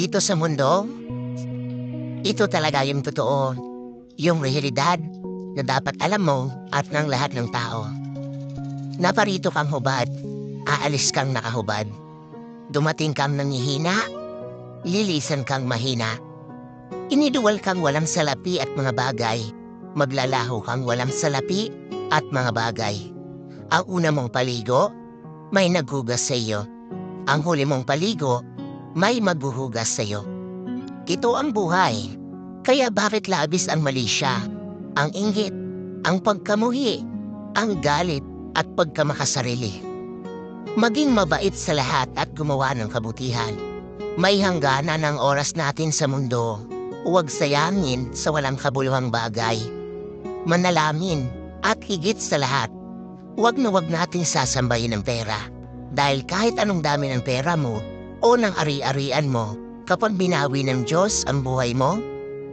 dito sa mundo, ito talaga yung totoo, yung realidad na dapat alam mo at ng lahat ng tao. Naparito kang hubad, aalis kang nakahubad. Dumating kang nangihina, lilisan kang mahina. Iniduwal kang walang salapi at mga bagay. Maglalaho kang walang salapi at mga bagay. Ang una mong paligo, may naghugas sa iyo. Ang huli mong paligo, may maghuhugas sa iyo. Ito ang buhay. Kaya bakit labis ang mali siya? Ang inggit, ang pagkamuhi, ang galit at pagkamakasarili. Maging mabait sa lahat at gumawa ng kabutihan. May hangganan ang oras natin sa mundo. Huwag sayangin sa walang kabuluhang bagay. Manalamin at higit sa lahat, huwag na huwag nating sasambayin ng pera. Dahil kahit anong dami ng pera mo o ng ari-arian mo, kapag binawi ng Diyos ang buhay mo,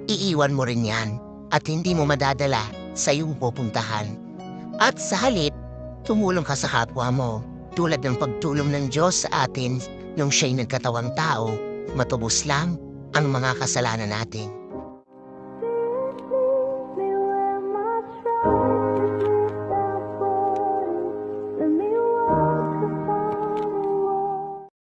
iiwan mo rin yan at hindi mo madadala sa iyong pupuntahan. At sa halip, tumulong ka sa kapwa mo tulad ng pagtulong ng Diyos sa atin nung siya'y nagkatawang tao, matubos lang ang mga kasalanan natin.